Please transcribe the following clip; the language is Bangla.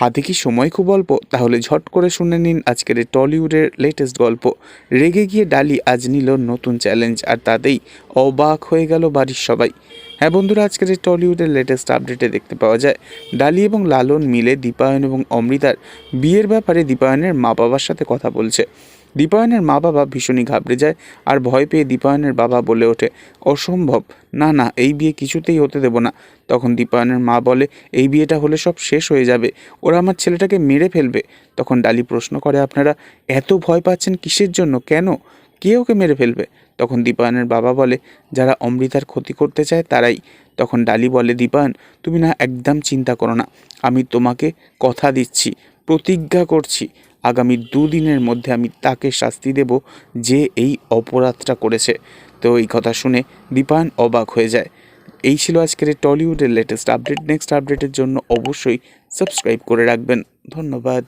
হাতে কি সময় খুব অল্প? তাহলে ঝট করে শুনে নিন আজকের টলিউডের লেটেস্ট গল্প। রেগে গিয়ে ডালি আজ নিল নতুন চ্যালেঞ্জ আর তাতেই অবাক হয়ে গেল বাড়ির সবাই। হ্যাঁ বন্ধুরা, আজকের এই টলিউডের লেটেস্ট আপডেটে দেখতে পাওয়া যায়, ডালি এবং লালন মিলে দীপায়ন এবং অমৃতার বিয়ের ব্যাপারে দীপায়নের মা বাবার সাথে কথা বলছে। দীপায়নের মা বাবা ভীষণই ঘাবড়ে যায় আর ভয় পেয়ে দীপায়নের বাবা বলে ওঠে, অসম্ভব। না না, এই বিয়ে কিছুতেই হতে দেব না। তখন দীপায়নের মা বলে, এই বিয়েটা হলে সব শেষ হয়ে যাবে। ওরা আমার ছেলেটাকে মেরে ফেলবে। তখন ডালি প্রশ্ন করে, আপনারা এত ভয় পাচ্ছেন কিসের জন্য? কেন? কে ওকে মেরে ফেলবে? তখন দীপায়নের বাবা বলে, যারা অমৃতার ক্ষতি করতে চায় তারাই। তখন ডালি বলে, দীপায়ন, তুমি না একদম চিন্তা করো না। আমি তোমাকে কথা দিচ্ছি। প্রতিজ্ঞা করছি। আগামী দুদিনের মধ্যে আমি তাকে শাস্তি দেব যে এই অপরাধটা করেছে। তো এই কথা শুনে দীপায়ন অবাক হয়ে যায়। এই ছিল আজকের টলিউডের লেটেস্ট আপডেট নেক্সট আপডেটের জন্য অবশ্যই সাবস্ক্রাইব করে রাখবেন। ধন্যবাদ।